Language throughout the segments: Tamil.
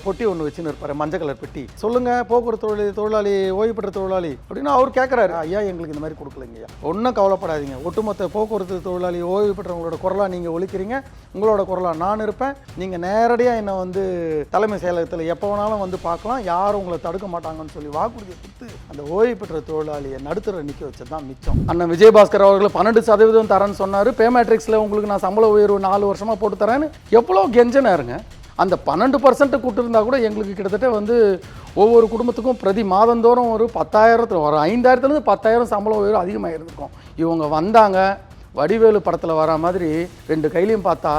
பொட்டி ஒன்று வச்சுன்னு இருப்பார் மஞ்சள் கலர் பெட்டி. சொல்லுங்க போக்குவரத்து தொழிலாளி தொழிலாளி ஓய்வு பெற்ற தொழிலாளி அப்படின்னு அவர் கேட்குறாரு ஐயா எங்களுக்கு இந்த மாதிரி கொடுக்கலைங்கய்யா ஒன்றும் கவலைப்படாதீங்க. ஒட்டுமொத்த போக்குவரத்து தொழிலாளி ஓய்வு பெற்றவங்களோட குரலா நீங்கள் ஒழிக்கிறீங்க. உங்களோட குரலா நான் இருப்பேன். நீங்கள் நேரடியாக என்னை வந்து தலைமை செயலகத்தில் எப்போ வேணாலும் வந்து பார்க்கலாம். யாரும் உங்களை தடுக்க மாட்டாங்கன்னு சொல்லி வாக்குறுதியை கொடுத்து அந்த ஓய்வு பெற்ற தொழிலாளியை நடுத்தர நிற்க வச்சது தான் மிச்சம். அண்ணன் விஜயபாஸ்கர் அவர்கள் பன்னெண்டு சதவீதம் தரேன்னு சொன்னார். பே மேட்ரிக்ஸில் உங்களுக்கு நான் சம்பள உயர்வு நாலு வருஷமாக போட்டு தரேன்னு. எவ்வளோ கெஞ்சனாருங்க. அந்த பன்னெண்டு பர்சன்ட் கூட்டிருந்தா கூட எங்களுக்கு கிட்டத்தட்ட வந்து ஒவ்வொரு குடும்பத்துக்கும் பிரதி மாதந்தோறும் ஒரு பத்தாயிரத்தில் ஒரு ஐந்தாயிரத்துலேருந்து பத்தாயிரம் சம்பளம் உயரம் அதிகமாக இருந்திருக்கும் இவங்க வந்தாங்க வடிவேலு படத்தில் வர மாதிரி ரெண்டு கையிலையும் பார்த்தா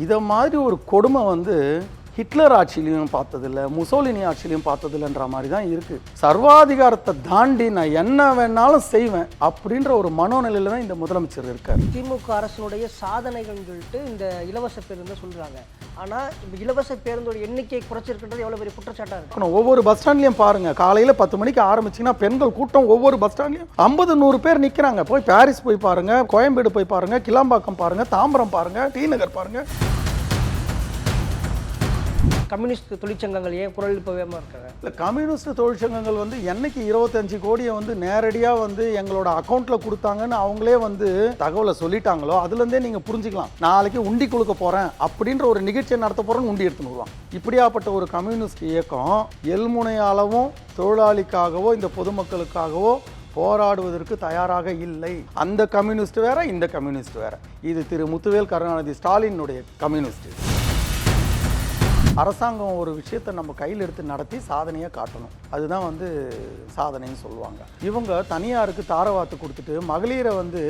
இதை மாதிரி ஒரு கொடுமை வந்து ஹிட்லர் ஆட்சியிலையும் பார்த்ததில்ல முசோலினி ஆட்சியிலையும் பார்த்ததில்லைன்ற மாதிரி தான் இருக்குது சர்வாதிகாரத்தை தாண்டி நான் என்ன வேணாலும் செய்வேன் அப்படின்ற ஒரு மனோநிலையில் தான் இந்த முதலமைச்சர் இருக்கார். திமுக அரசினுடைய சாதனைகள்னு சொல்லிட்டு இந்த இலவச பேருந்து சொல்றாங்க. ஆனா இந்த இலவச பேருந்தோட எண்ணிக்கை குறைச்சிருக்கின்றது எவ்வளவு பெரிய குற்றச்சாட்டா இருக்கு? இருக்கணும். ஒவ்வொரு பஸ் ஸ்டாண்ட்லயும் பாருங்க காலையில பத்து மணிக்கு ஆரம்பிச்சீங்கன்னா பெண்கள் கூட்டம் ஒவ்வொரு பஸ் ஸ்டாண்ட்லயும். ஐம்பது நூறு பேர் நிக்கிறாங்க. போய் பாரிஸ் போய் பாருங்க கோயம்பேடு போய் பாருங்க கிளாம்பாக்கம் பாருங்க தாம்பரம் பாருங்க டி நகர் பாருங்க. கம்யூனிஸ்ட் தொழிற்சங்கங்கள் ஏன் குரல் எழுப்பவே இருக்காங்க இல்லை கம்யூனிஸ்ட் தொழிற்சங்கங்கள் வந்து என்னைக்கு இருபத்தஞ்சு கோடியை வந்து நேரடியாக வந்து எங்களோட அக்கௌண்ட்ல கொடுத்தாங்கன்னு அவங்களே வந்து தகவலை சொல்லிட்டாங்களோ அதுலேருந்தே நீங்கள் புரிஞ்சுக்கலாம். நாளைக்கு உண்டி கொடுக்க போகிறேன் அப்படின்ற ஒரு நிகழ்ச்சியை நடத்த போகிறேன்னு உண்டி எடுத்துன்னு வருவாங்க. இப்படியாப்பட்ட ஒரு கம்யூனிஸ்ட் இயக்கம் எல்முனையாலவும் தொழிலாளிக்காகவோ இந்த பொதுமக்களுக்காகவோ போராடுவதற்கு தயாராக இல்லை. அந்த கம்யூனிஸ்ட் வேற இந்த கம்யூனிஸ்ட் வேற. இது திரு முத்துவேல் கருணாநிதி ஸ்டாலினுடைய கம்யூனிஸ்ட் அரசாங்கம் ஒரு விஷயத்தை நம்ம கையில் எடுத்து நடத்தி சாதனையை காட்டணும். அதுதான் வந்து சாதனைன்னு சொல்லுவாங்க. இவங்க தனியாருக்கு தாரவாத்து கொடுத்துட்டு மகளிரை வந்து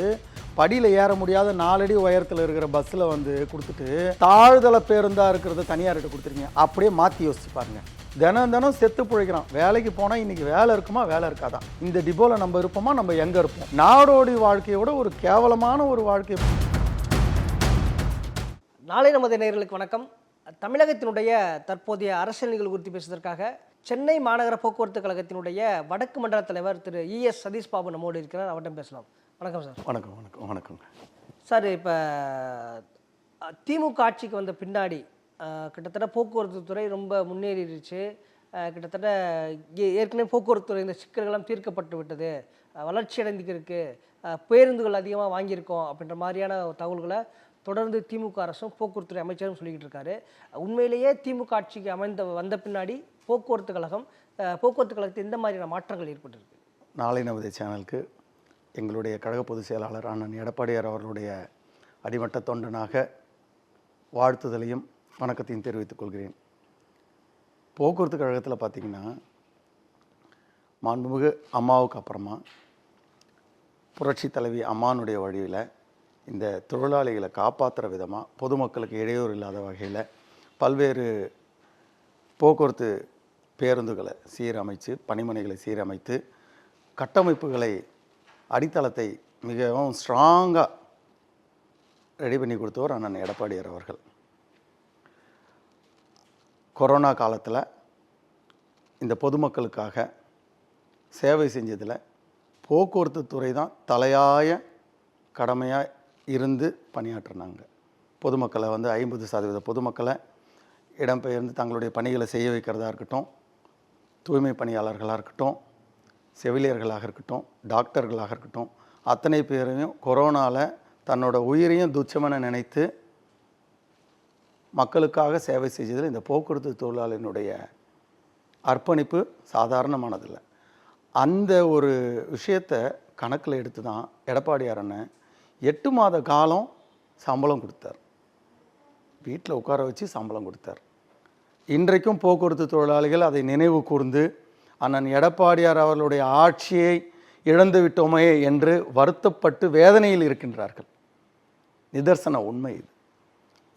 படியில் ஏற முடியாத நாலடி உயரத்தில் இருக்கிற பஸ்ஸில் வந்து கொடுத்துட்டு தாழ்தள பேருந்தாக இருக்கிறத தனியார்கிட்ட கொடுத்துருக்கீங்க அப்படியே மாற்றி யோசிச்சு பாருங்க. தினம் தினம் செத்து பிழைக்கிறான். வேலைக்கு போனால் இன்றைக்கி வேலை இருக்குமா? வேலை இருக்காதான் இந்த டிபோவில் நம்ம இருப்போமா? நம்ம எங்கே இருப்போம்? நாடோடி வாழ்க்கையோட ஒரு கேவலமான ஒரு வாழ்க்கை. நாளை நமது நேர்களுக்கு வணக்கம். தமிழகத்தினுடைய தற்போதைய அரசியல் நிகழ்வு குறித்து பேசுவதற்காக சென்னை மாநகர போக்குவரத்து கழகத்தினுடைய வடக்கு மண்டல தலைவர் திரு இஎஸ் சதீஷ் பாபு நம்மோடு இருக்கிறார். அவர்கிட்ட பேசலாம். வணக்கம் சார். வணக்கம் வணக்கம் வணக்கங்க சார் இப்போ திமுக ஆட்சிக்கு வந்த பின்னாடி கிட்டத்தட்ட போக்குவரத்து துறை ரொம்ப முன்னேறிடுச்சு. கிட்டத்தட்ட ஏற்கனவே போக்குவரத்து துறை இந்த சிக்கல்கள்லாம் தீர்க்கப்பட்டு விட்டது. வளர்ச்சி அடைந்துருக்கு. அஹ், பேருந்துகள் அதிகமாக வாங்கியிருக்கோம் அப்படின்ற மாதிரியான தகவல்களை தொடர்ந்து திமுக அரசும் போக்குவரத்துறை அமைச்சரும் சொல்லிக்கிட்டு இருக்காரு. உண்மையிலேயே திமுக ஆட்சிக்கு அமைந்த வந்த பின்னாடி போக்குவரத்து கழகம் போக்குவரத்து கழகத்தில் எந்த மாதிரியான மாற்றங்கள் ஏற்பட்டிருக்கு? நாளை நமது சேனலுக்கு எங்களுடைய கழக பொதுச் செயலாளர் அண்ணன் எடப்பாடியார் அவர்களுடைய அடிமட்ட தொண்டனாக வாழ்த்துதலையும் வணக்கத்தையும் தெரிவித்துக் கொள்கிறேன். போக்குவரத்து கழகத்தில் பார்த்தீங்கன்னா மாண்புமிகு அம்மாவுக்கு அப்புறமா புரட்சி தலைவி அம்மானுடைய வழியில் இந்த தொழிலாளிகளை காப்பாற்றுற விதமாக பொதுமக்களுக்கு இடையூறு இல்லாத வகையில் பல்வேறு போக்குவரத்து பேருந்துகளை சீரமைத்து பணிமனைகளை சீரமைத்து கட்டமைப்புகளை அடித்தளத்தை மிகவும் ஸ்ட்ராங்காக ரெடி பண்ணி கொடுத்தவர் அண்ணன் எடப்பாடியார் அவர்கள். கொரோனா காலத்தில் இந்த பொதுமக்களுக்காக சேவை செஞ்சதில் போக்குவரத்து துறை தான் தலையாய கடமையாக இருந்து பணியாற்றினாங்க. பொதுமக்களை வந்து ஐம்பது சதவீத பொதுமக்களை இடம்பெயர்ந்து தங்களுடைய பணிகளை செய்ய வைக்கிறதா இருக்கட்டும் தூய்மை பணியாளர்களாக இருக்கட்டும் செவிலியர்களாக இருக்கட்டும் டாக்டர்களாக இருக்கட்டும் அத்தனை பேரையும் கொரோனாவில் தன்னோட உயிரையும் துச்சமென நினைத்து மக்களுக்காக சேவை செஞ்சதில் இந்த போக்குவரத்து தொழிலாளினுடைய அர்ப்பணிப்பு சாதாரணமானதில்லை. அந்த ஒரு விஷயத்தை கணக்கில் எடுத்து தான் எடப்பாடி அண்ணன் எட்டு மாத காலம் சம்பளம் கொடுத்தார். வீட்டில் உட்கார வச்சு சம்பளம் கொடுத்தார். இன்றைக்கும் போக்குவரத்து தொழிலாளிகள் அதை நினைவு கூர்ந்து அண்ணன் எடப்பாடியார் அவர்களுடைய ஆட்சியை இழந்து விட்டோமே என்று வருத்தப்பட்டு வேதனையில் இருக்கின்றார்கள். நிதர்சன உண்மை இது.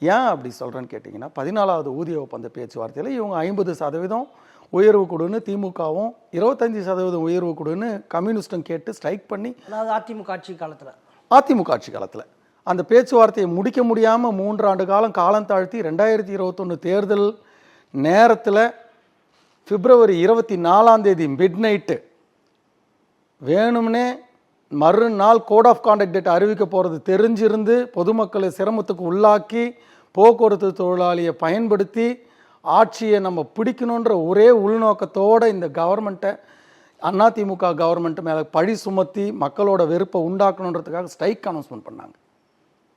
ஏன் அப்படி சொல்கிறேன்னு கேட்டிங்கன்னா பதினாலாவது ஊதிய ஒப்பந்த பேச்சுவார்த்தையில் இவங்க ஐம்பது சதவீதம் உயர்வு கொடுன்னு திமுகவும் இருபத்தஞ்சி சதவீதம் உயர்வு கொடுன்னு கம்யூனிஸ்டும் கேட்டு ஸ்ட்ரைக் பண்ணி அதாவது அதிமுக ஆட்சி காலத்தில். அதிமுக ஆட்சி காலத்தில். அந்த பேச்சுவார்த்தையை முடிக்க முடியாமல் மூன்று ஆண்டு காலம் காலம் தாழ்த்தி ரெண்டாயிரத்தி இருபத்தொன்று தேர்தல் நேரத்தில் பிப்ரவரி இருபத்தி நாலாம் தேதி மிட் நைட்டு வேணும்னே மறுநாள் கோட் ஆஃப் கான்டக்ட் டேட் அறிவிக்க போகிறது தெரிஞ்சிருந்து பொதுமக்களை சிரமத்துக்கு உள்ளாக்கி போக்குவரத்து தொழிலாளியை பயன்படுத்தி ஆட்சியை நம்ம பிடிக்கணுன்ற ஒரே உள்நோக்கத்தோட இந்த கவர்மெண்ட்டை அதிமுக கவர்மெண்ட் மேலே பழி சுமத்தி மக்களோட வெறுப்பை உண்டாக்கணுன்றதுக்காக ஸ்ட்ரைக் அனௌன்ஸ்மெண்ட் பண்ணாங்க.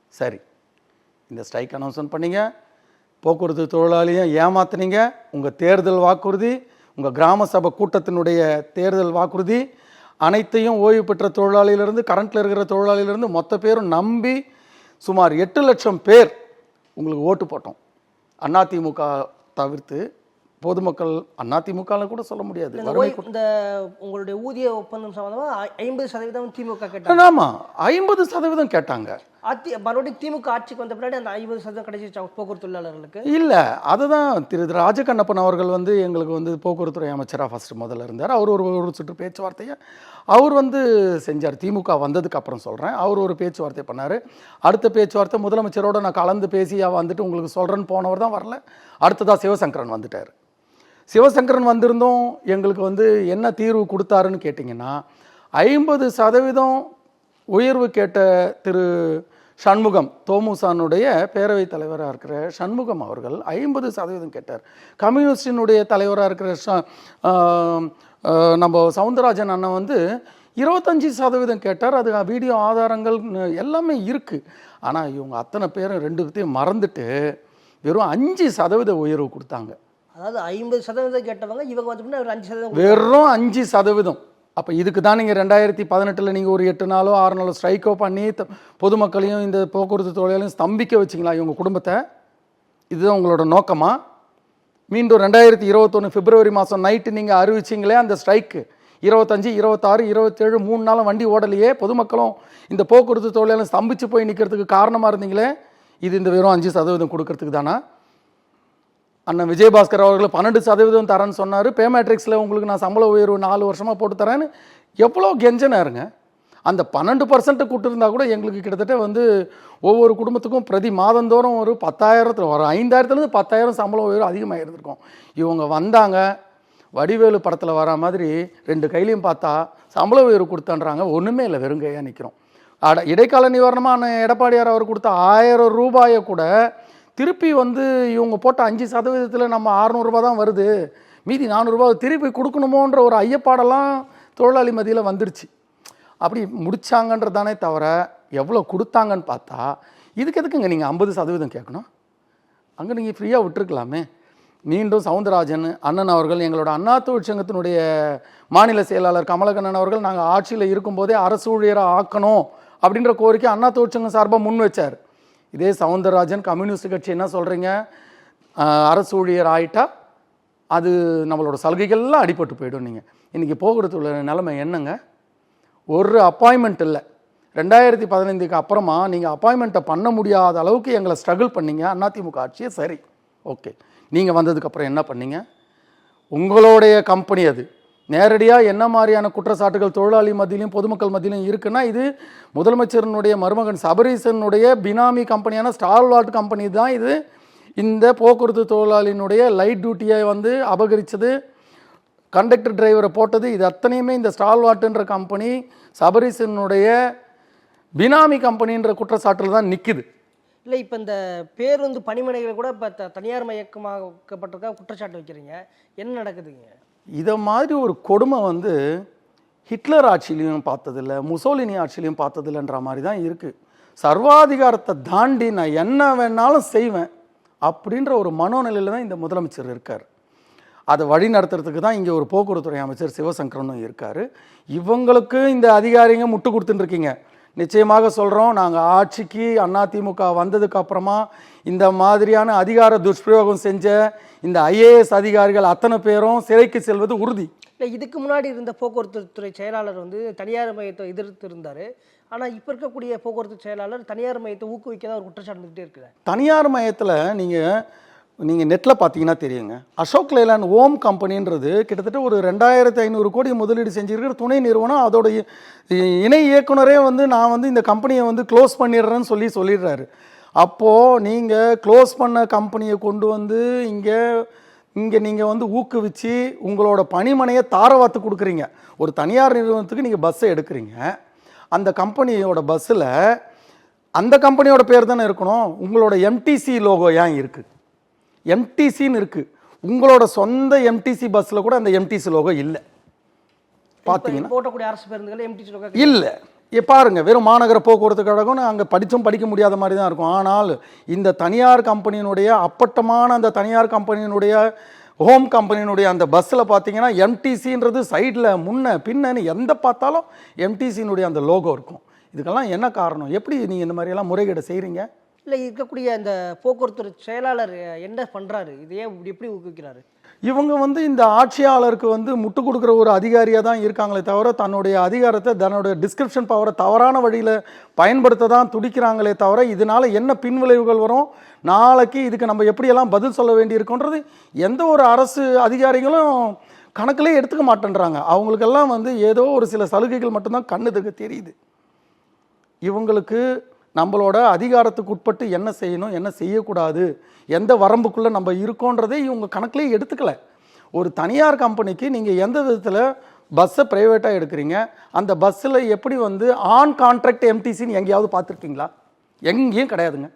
சரி. இந்த ஸ்ட்ரைக் அனௌன்ஸ்மெண்ட் பண்ணீங்க. போக்குவரத்து தொழிலாளியும் ஏமாத்துனீங்க. உங்கள் தேர்தல் வாக்குறுதி உங்கள் கிராம சபை கூட்டத்தினுடைய தேர்தல் வாக்குறுதி அனைத்தையும் ஓய்வு பெற்ற தொழிலாளியிலிருந்து கரண்ட்டில் இருக்கிற தொழிலாளியிலிருந்து மொத்த பேரும் நம்பி சுமார் எட்டு லட்சம் பேர் உங்களுக்கு ஓட்டு போட்டோம். அதிமுக தவிர்த்து பொதுமக்கள் அதிமுகல கூட சொல்ல முடியாது. இந்த உங்களுடைய ஊதிய ஒப்பந்தம் சம்பந்தமா ஐம்பது சதவீதம் திமுக கேட்டாங்க. ஆமாம் ஐம்பது சதவீதம் கேட்டாங்க. அத்தி மறுபடியும் திமுக ஆட்சிக்கு வந்த பின்னாடி அந்த ஐம்பது சதவீதம் கிடைச்சிருச்சா போக்குவரத்து தொழிலாளர்களுக்கு? இல்லை அதுதான் திரு ராஜகண்ணப்பன் அவர்கள் வந்து எங்களுக்கு வந்து போக்குவரத்துறை அமைச்சராக ஃபஸ்ட்டு முதல்ல இருந்தார். அவர் ஒரு ஒரு சுற்று பேச்சுவார்த்தையை அவர் வந்து செஞ்சார். திமுக வந்ததுக்கு அப்புறம் சொல்கிறேன் அவர் ஒரு பேச்சுவார்த்தை பண்ணார். அடுத்த பேச்சுவார்த்தை முதலமைச்சரோடு நான் கலந்து பேசி வந்துட்டு உங்களுக்கு சொல்கிறேன்னு போனவர் தான் வரல. அடுத்ததாக சிவசங்கரன் வந்துட்டார். சிவசங்கரன் வந்திருந்தோம் எங்களுக்கு வந்து என்ன தீர்வு கொடுத்தாருன்னு கேட்டிங்கன்னா ஐம்பது சதவீதம் உயர்வு கேட்ட திரு சண்முகம் தோமுசானுடைய பேரவைத் தலைவராக இருக்கிற சண்முகம் அவர்கள் ஐம்பது சதவீதம் கேட்டார். கம்யூனிஸ்டினுடைய தலைவராக இருக்கிற நம்ம சவுந்தரராஜன் அண்ணன் வந்து இருபத்தஞ்சி சதவீதம் கேட்டார். அது வீடியோ ஆதாரங்கள் எல்லாமே இருக்குது ஆனால் இவங்க அத்தனை பேரும் ரெண்டுத்தையும் மறந்துட்டு வெறும் அஞ்சு சதவீத உயர்வு கொடுத்தாங்க. அதாவது ஐம்பது சதவீதம் கேட்டவங்க இவங்க வந்து அஞ்சு சதவீதம் வெறும் அஞ்சு சதவீதம். அப்போ இதுக்கு தான் நீங்கள் ரெண்டாயிரத்தி பதினெட்டில் நீங்கள் ஒரு எட்டு நாளோ ஆறு நாளோ ஸ்ட்ரைக்கோ பண்ணி பொதுமக்களையும் இந்த போக்குவரத்து தொழிலாளையும் ஸ்தம்பிக்க வச்சிங்களா இவங்க குடும்பத்தை? இதுதான் உங்களோட நோக்கமா? மீண்டும் ரெண்டாயிரத்தி இருபத்தொன்று பிப்ரவரி மாதம் நைட்டு நீங்கள் அறிவிச்சிங்களே அந்த ஸ்ட்ரைக்கு இருபத்தஞ்சி இருபத்தாறு இருபத்தேழு மூணு நாளும் வண்டி ஓடலையே பொதுமக்களும் இந்த போக்குவரத்து தொழிலாளர் ஸ்தம்பிச்சு போய் நிற்கிறதுக்கு காரணமாக இருந்தீங்களே? இது இந்த வெறும் அஞ்சு சதவீதம் கொடுக்கறதுக்கு தானா? அண்ணன் விஜயபாஸ்கர் அவர்கள் பன்னெண்டு சதவீதம் தரேன்னு சொன்னார். பே மேட்ரிக்ஸில் உங்களுக்கு நான் சம்பள உயர்வு நாலு வருஷமாக போட்டு தரேன்னு எவ்வளோ கெஞ்சனாருங்க. அந்த பன்னெண்டு பர்சன்ட்டு கொடுத்துருந்தா கூட எங்களுக்கு கிட்டத்தட்ட வந்து ஒவ்வொரு குடும்பத்துக்கும் பிரதி மாதந்தோறும் ஒரு பத்தாயிரத்தில் ஒரு ஐந்தாயிரத்துலேருந்து பத்தாயிரம் சம்பள உயர்வு அதிகமாக இருந்திருக்கும் இவங்க வந்தாங்க வடிவேலு படத்தில் வர மாதிரி ரெண்டு கையிலையும் பார்த்தா சம்பள உயர்வு கொடுத்தான்றாங்க. ஒன்றுமே இல்லை வெறுங்கையாக நிற்கிறோம் அட இடைக்கால நிவாரணமான எடப்பாடியார் அவர் கொடுத்த ஆயிரம் ரூபாயை கூட திருப்பி வந்து இவங்க போட்ட அஞ்சு சதவீதத்தில் நம்ம அறநூறுபா தான் வருது. மீதி நானூறுரூபா திருப்பி கொடுக்கணுமோன்ற ஒரு ஐயப்பாடெல்லாம் தொழிலாளி மதியில் வந்துடுச்சு அப்படி முடித்தாங்கன்றதானே தவிர எவ்வளோ கொடுத்தாங்கன்னு பார்த்தா இதுக்கு எதுக்குங்க நீங்கள் ஐம்பது சதவீதம் கேட்கணும்? அங்கே நீங்கள் ஃப்ரீயாக விட்டுருக்கலாமே. மீண்டும் சவுந்தரராஜன் அண்ணன் அவர்கள் எங்களோட அண்ணா தொழிற்சங்கத்தினுடைய மாநில செயலாளர் கமலக்கண்ணன் அவர்கள் நாங்கள் ஆட்சியில் இருக்கும்போதே அரசு ஊழியரை ஆக்கணும் அப்படின்ற கோரிக்கை அண்ணா தொழிற்சங்கம் சார்பாக முன் வச்சார். இதே சவுந்தரராஜன் கம்யூனிஸ்ட் கட்சி என்ன சொல்கிறீங்க அரசு ஊழியர் ஆகிட்டா அது நம்மளோட சலுகைகள்லாம் அடிபட்டு போயிடும் நீங்கள் இன்றைக்கி போக்குவரத்து உள்ள நிலைமை என்னங்க? ஒரு அப்பாயின்மெண்ட் இல்லை. ரெண்டாயிரத்தி பதினைந்துக்கு அப்புறமா நீங்கள் அப்பாயின்மெண்ட்டை பண்ண முடியாத அளவுக்கு எங்களை ஸ்ட்ரகிள் பண்ணீங்க. அதிமுக ஆட்சியை சரி. ஓகே. நீங்கள் வந்ததுக்கப்புறம் என்ன பண்ணீங்க? உங்களுடைய கம்பெனி அது. நேரடியாக என்ன மாதிரியான குற்றச்சாட்டுகள் தொழிலாளி மத்தியிலும் பொதுமக்கள் மத்தியிலும் இருக்குன்னா இது முதலமைச்சரினுடைய மருமகன் சபரீசனுடைய பினாமி கம்பெனியான ஸ்டார்வால்ட் கம்பெனி தான் இது. இந்த போக்குவரத்து தொழிலாளியினுடைய லைட் டியூட்டியை வந்து அபகரித்தது கண்டக்டர் டிரைவரை போட்டது. இது அத்தனையுமே இந்த ஸ்டால்வாட்டுன்ற கம்பெனி சபரீசனுடைய பினாமி கம்பெனின்ற குற்றச்சாட்டில் தான் நிற்குது இல்லை இப்போ இந்த பேருந்து பணிமனைகளை கூட இப்போ த தனியார் மயக்கமாக்கப்பட்டிருக்கா குற்றச்சாட்டு வைக்கிறீங்க. என்ன நடக்குதுங்க? இதை மாதிரி ஒரு கொடுமை வந்து ஹிட்லர் ஆட்சியிலையும் பார்த்ததில்ல முசோலினி ஆட்சியிலையும் பார்த்ததில்லைன்ற மாதிரி தான் இருக்குது சர்வாதிகாரத்தை தாண்டி நான் என்ன வேணாலும் செய்வேன் அப்படின்ற ஒரு மனோநிலையில் தான் இந்த முதலமைச்சர் இருக்கார். அதை வழி நடத்துறதுக்கு தான் இங்கே ஒரு போக்குவரத்துறை அமைச்சர் சிவசங்கரனும் இருக்கார். இவங்களுக்கு இந்த அதிகாரிங்க முட்டு கொடுத்துட்டுருக்கீங்க நிச்சயமாக சொல்கிறோம் நாங்கள் ஆட்சிக்கு அதிமுக வந்ததுக்கு அப்புறமா இந்த மாதிரியான அதிகார துஷ்பிரயோகம் செஞ்ச இந்த ஐஏஎஸ் அதிகாரிகள் அத்தனை பேரும் சிறைக்கு செல்வது உறுதி. இல்லை இதுக்கு முன்னாடி இருந்த போக்குவரத்து துறை செயலாளர் வந்து தனியார் மையத்தை எதிர்த்து இருந்தார். ஆனால் இப்போ இருக்கக்கூடிய போக்குவரத்து செயலாளர் தனியார் மையத்தை ஊக்குவிக்க தான் ஒரு குற்றச்சாட்டு இருந்துகிட்டே இருக்கிறார் தனியார் மயத்தில் நீங்கள் நீங்கள் நெட்டில் பார்த்தீங்கன்னா தெரியுங்க. அசோக் லேலாண்ட் ஓம் கம்பெனின்றது கிட்டத்தட்ட ஒரு ரெண்டாயிரத்தி ஐநூறு கோடி முதலீடு செஞ்சிருக்கிற துணை நிறுவனம். அதோட இணை இயக்குனரே வந்து நான் வந்து இந்த கம்பெனியை வந்து க்ளோஸ் பண்ணிடுறேன்னு சொல்லி சொல்லிடுறாரு. அப்போது நீங்கள் க்ளோஸ் பண்ண கம்பெனியை கொண்டு வந்து இங்கே இங்கே நீங்கள் வந்து ஊக்குவிச்சு உங்களோட பணிமனையை தாரவாத்து கொடுக்குறீங்க. ஒரு தனியார் நிறுவனத்துக்கு நீங்கள் பஸ்ஸை எடுக்கிறீங்க. அந்த கம்பெனியோட பஸ்ஸில் அந்த கம்பெனியோட பேர் தானே இருக்கணும். உங்களோட எம்டிசி லோகோ ஏன் இருக்குது எம்டிசின்னு இருக்கு. உங்களோட சொந்த எம்டிசி பஸ்ஸில் கூட அந்த எம்டிசி லோகோ இல்லை. பார்த்தீங்கன்னா ஓட்டக்கூடிய அரசு பேருந்துகள் எம்டி லோகோ இல்லை. இ பாருங்க வெறும் மாநகர போக்குவரத்து கழகம்னு அங்கே படித்தும் படிக்க முடியாத மாதிரி தான் இருக்கும். ஆனால் இந்த தனியார் கம்பெனியினுடைய அப்பட்டமான அந்த தனியார் கம்பெனியினுடைய ஹோம் கம்பெனியினுடைய அந்த பஸ்ஸில் பார்த்தீங்கன்னா எம்டிசின்றது சைடில் முன்ன பின்னன்னு எந்த பார்த்தாலும் எம்டிசியினுடைய அந்த லோகோ இருக்கும். இதுக்கெல்லாம் என்ன காரணம்? எப்படி நீங்கள் இந்த மாதிரியெல்லாம் முறைகேடு செய்கிறீங்க இல்லை இருக்கக்கூடிய அந்த போக்குவரத்து செயலாளர் என்ன பண்ணுறாரு இதையே இப்படி எப்படி ஊக்குவிக்கிறாரு? இவங்க வந்து இந்த ஆட்சியாளருக்கு வந்து முட்டு கொடுக்குற ஒரு அதிகாரியாக தான் இருக்காங்களே தவிர தன்னுடைய அதிகாரத்தை தன்னுடைய டிஸ்கிரிப்ஷன் பவரை தவறான வழியில் பயன்படுத்த தான் துடிக்கிறாங்களே தவிர இதனால் என்ன பின்விளைவுகள் வரும்? நாளைக்கு இதுக்கு நம்ம எப்படியெல்லாம் பதில் சொல்ல வேண்டியிருக்கோன்றது எந்த ஒரு அரசு அதிகாரிகளும் கணக்கிலே எடுத்துக்க மாட்டேன்றாங்க. அவங்களுக்கெல்லாம் வந்து ஏதோ ஒரு சில சலுகைகள் மட்டும்தான் கண்ணுதுக்கு தெரியுது. இவங்களுக்கு நம்மளோட அதிகாரத்துக்கு உட்பட்டு என்ன செய்யணும் என்ன செய்யக்கூடாது எந்த வரம்புக்குள்ளே நம்ம இருக்கோன்றதை இவங்க கணக்கிலே எடுத்துக்கல. ஒரு தனியார் கம்பெனிக்கு நீங்கள் எந்த விதத்தில் பஸ்ஸை ப்ரைவேட்டாக எடுக்கிறீங்க அந்த பஸ்ஸில் எப்படி வந்து ஆன் கான்ட்ராக்ட் எம்டிசின்னு எங்கேயாவது பார்த்துருக்கீங்களா? எங்கேயும் கிடையாதுங்க.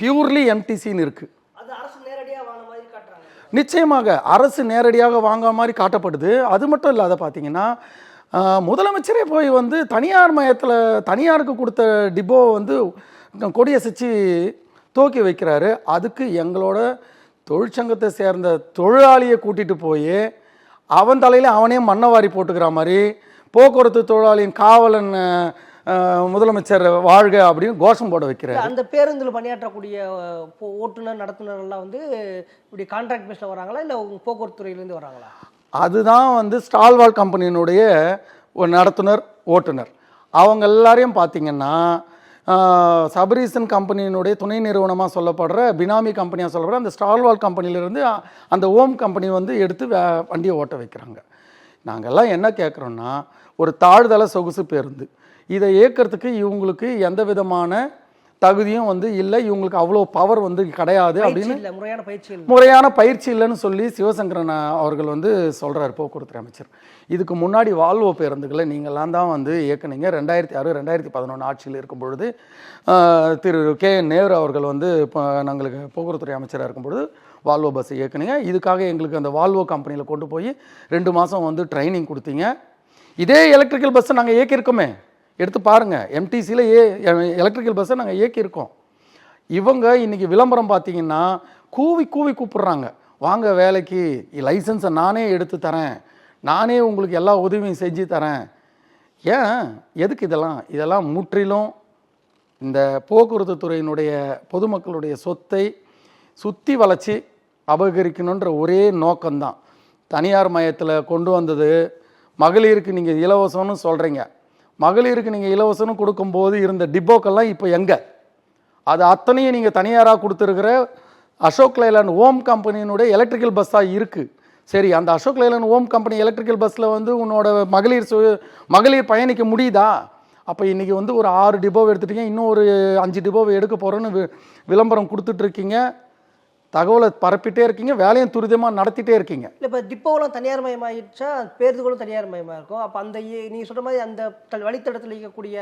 பியூர்லி எம்டிசின்னு இருக்குது நிச்சயமாக அரசு நேரடியாக வாங்க மாதிரி காட்டப்படுது. அது மட்டும் இல்லாத பார்த்தீங்கன்னா முதலமைச்சரே போய் வந்து தனியார் மயத்தில் தனியாருக்கு கொடுத்த டிப்போ வந்து கொடியசைச்சு தூக்கி வைக்கிறாரு. அதுக்கு எங்களோட தொழிற்சங்கத்தை சேர்ந்த தொழிலாளியை கூட்டிகிட்டு போய் அவன் தலையில் அவனே மண்ணவாரி போட்டுக்கிற மாதிரி போக்குவரத்து தொழிலாளியின் காவலன் முதலமைச்சர் வாழ்க அப்படின்னு கோஷம் போட வைக்கிறார். அந்த பேருந்தில் பணியாற்றக்கூடிய ஓட்டுநர் நடத்துனர் எல்லாம் வந்து இப்படி கான்ட்ராக்ட் பேஸில் வராங்களா? இல்லை போக்குவரத்து துறையிலேருந்து வராங்களா? அதுதான் வந்து ஸ்டால்வால் கம்பெனியினுடைய ஒரு நடத்துனர் ஓட்டுநர் அவங்க எல்லாரையும் பார்த்தீங்கன்னா சபரீசன் கம்பெனியினுடைய துணை நிறுவனமாக சொல்லப்படுற பினாமி கம்பெனியாக சொல்லப்படுற அந்த ஸ்டால்வால் கம்பெனியிலேருந்து அந்த ஓம் கம்பெனி வந்து எடுத்து வண்டியை ஓட்ட வைக்கிறாங்க. நாங்கள்லாம் என்ன கேட்குறோன்னா ஒரு தாழ்தள சொகுசு பேருந்து. இதை இயக்கிறதுக்கு இவங்களுக்கு எந்த விதமான தகுதியும் வந்து இல்லை இவங்களுக்கு அவ்வளோ பவர் வந்து கிடையாது அப்படின்னு முறையான பயிற்சி இல்லை. முறையான பயிற்சி இல்லைன்னு சொல்லி சிவசங்கரன் அவர்கள் வந்து சொல்றாரு போக்குவரத்து அமைச்சர். இதுக்கு முன்னாடி வால்வோ பேருந்துகளை நீங்கள்லாம் தான் வந்து இயக்குனீங்க. ரெண்டாயிரத்தி ஆறு ரெண்டாயிரத்தி பதினொன்று ஆட்சியில் இருக்கும் பொழுது திரு கே என் நேரு அவர்கள் வந்து இப்போ நாங்களுக்கு போக்குவரத்துறை அமைச்சராக இருக்கும் பொழுது வால்வோ பஸ் இயக்குனீங்க. இதுக்காக எங்களுக்கு அந்த வால்வோ கம்பெனியில் கொண்டு போய் ரெண்டு மாதம் வந்து ட்ரைனிங் கொடுத்தீங்க. இதே எலக்ட்ரிக்கல் பஸ்ஸை நாங்கள் இயக்கியிருக்கோமே. எடுத்து பாருங்கள் எம்டிசியில் ஏ எலக்ட்ரிக்கல் பஸ்ஸை நாங்கள் இயக்கியிருக்கோம். இவங்க இன்றைக்கி விளம்பரம் பார்த்தீங்கன்னா கூவி கூவி கூப்பிட்றாங்க. வாங்க வேலைக்கு. லைசன்ஸை நானே எடுத்து தரேன். நானே உங்களுக்கு எல்லா உதவியும் செஞ்சு தரேன். ஏன்? எதுக்கு இதெல்லாம்? இதெல்லாம் முற்றிலும் இந்த போக்குவரத்து துறையினுடைய பொதுமக்களுடைய சொத்தை சுற்றி வளர்ச்சி அபகரிக்கணுன்ற ஒரே நோக்கம்தான். தனியார் மையத்தில் கொண்டு வந்தது மகளிருக்கு நீங்கள் இலவசம்னு சொல்கிறீங்க மகளிருக்கு நீங்கள் இலவசம்னு கொடுக்கும்போது இருந்த டிப்போக்கெல்லாம் இப்போ எங்கே? அது அத்தனையும் நீங்கள் தனியாராக கொடுத்துருக்கிற அசோக் லைலாண்ட் ஓம் கம்பெனியினுடைய எலக்ட்ரிக்கல் பஸ்ஸாக இருக்குது சரி அந்த அசோக் லைலாண்ட் ஓம் கம்பெனி எலக்ட்ரிக்கல் பஸ்ஸில் வந்து உன்னோட மகளிர் சு மகளிர் பயணிக்க முடியுதா? அப்போ இன்றைக்கி வந்து ஒரு ஆறு டிபோவை எடுத்துட்டீங்க இன்னும் ஒரு அஞ்சு டிபோவை எடுக்க போகிறோன்னு வி விளம்பரம் கொடுத்துட்ருக்கீங்க தகவலை பரப்பிட்டே இருக்கீங்க வேலையும் துரிதமாக நடத்திட்டே இருக்கீங்க. இல்லை இப்போ டிப்போவெல்லாம் தனியார் மயமாயிடுச்சா பேருந்துகளும் தனியார் மயமாக இருக்கும். அப்போ அந்த நீங்கள் சொல்கிற மாதிரி அந்த வழித்தடத்தில் இருக்கக்கூடிய